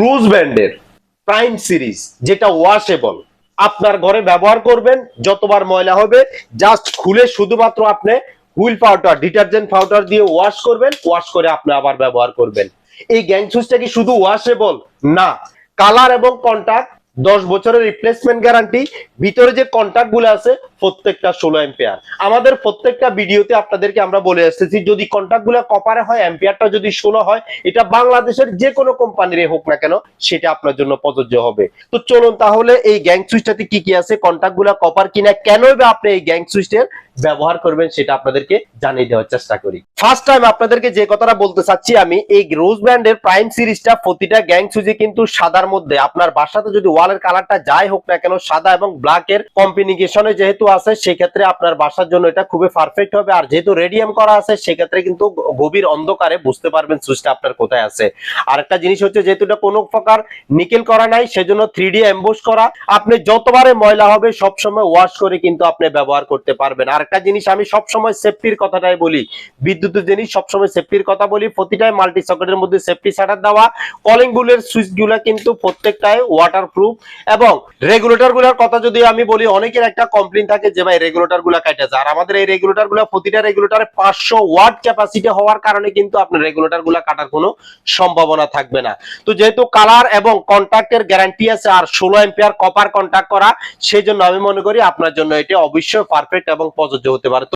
রুজ ব্যান্ডের prime series, যেটা washable আপনার ঘরে ব্যবহার করবেন, যতবার ময়লা হবে জাস্ট খুলে শুধুমাত্র আপনি হুইল পাউডার, ডিটারজেন্ট পাউডার দিয়ে ওয়াশ করবেন ওয়াশ করে আপনি আবার ব্যবহার করবেন। এই গ্যাং সুইচটা কি শুধু ওয়াশেবল না। কালার এবং কন্টাক্ট দশ বছরের রিপ্লেসমেন্ট গ্যারান্টি ভিতরে যে কন্টাক্টগুলো আছে, প্রত্যেকটা ষোলো এম্পিয়ার আমাদের প্রত্যেকটা ভিডিওতে আপনাদেরকে আমরা বলে আসতেছি, যদি কন্টাক্টগুলো কপারে হয় এম্পিয়ারটা যদি ষোলো হয়, এটা বাংলাদেশের যে কোনো কোম্পানির হোক না কেন, সেটা আপনার জন্য প্রযোজ্য হবে। তো চলুন তাহলে এই গ্যাং সুইচটাতে কি কি আছে কন্টাক্টগুলা কপার কিনা কেন বা আপনি এই গ্যাং সুইচের ব্যবহার করবেন, সেটা আপনাদেরকে জানিয়ে দেওয়ার চেষ্টা করি। ফার্স্ট টাইম আপনাদেরকে যে কথাটা বলতে চাচ্ছি আমি, এই রোজ ব্র্যান্ডের প্রাইম সিরিজটা প্রতিটা গ্যাং সুইচে কিন্তু সাদার মধ্যে, আপনার বাসাতে যদি ওয়ালের কালারটা যাই হোক না কেন, সাদা এবং ব্ল্যাক এর কম্বিনেশনে যেহেতু আছে, সেক্ষেত্রে আপনার বাসার জন্য এটা খুবই পারফেক্ট হবে। আর যেহেতু রেডিয়াম করা আছে, সেক্ষেত্রে কিন্তু গভীর অন্ধকারে বুঝতে পারবেন সুইচটা আপনার কোথায় আছে। আরেকটা জিনিস হচ্ছে, যেহেতু এটা কোনো প্রকার নিকেল করা নাই, সেজন্য থ্রি ডি এম্বোস করা। আপনি যতবারে ময়লা হবে, সবসময় ওয়াশ করে কিন্তু আপনি ব্যবহার করতে পারবেন। আরেকটা জিনিস আমি সবসময় সেফটির কথাটাই বলি। বিদ্যুতের জিনিস সবসময় সেফটির কথা বলি। প্রতিটাই মাল্টি সকেটের মধ্যে সেফটি শাটার দেওয়া। কলিং বুলের সুইচগুলা কিন্তু প্রত্যেকটাই ওয়াটার প্রুফ এবং রেগুলেটরগুলার কথা যদি আমি বলি, অনেকের একটা কমপ্লেন থাকে যে, ভাই রেগুলেটরগুলা কাটে যায়। আর আমাদের এই রেগুলেটরগুলা, প্রতিটা রেগুলেটরে পাঁচশো ওয়াট ক্যাপাসিটি হওয়ার কারণে কিন্তু আপনার রেগুলেটরগুলা কাটার কোনো সম্ভাবনা থাকবে না। তো যেহেতু কালার এবং কন্ট্যাক্টের গ্যারান্টি আছে আর ষোলো এম্পিয়ার কপার কন্ট্যাক্ট করা, সেই জন্য আমি মনে করি আপনার জন্য এটি অবশ্যই পারফেক্ট এবং প্রযোজ্য হতে পারে।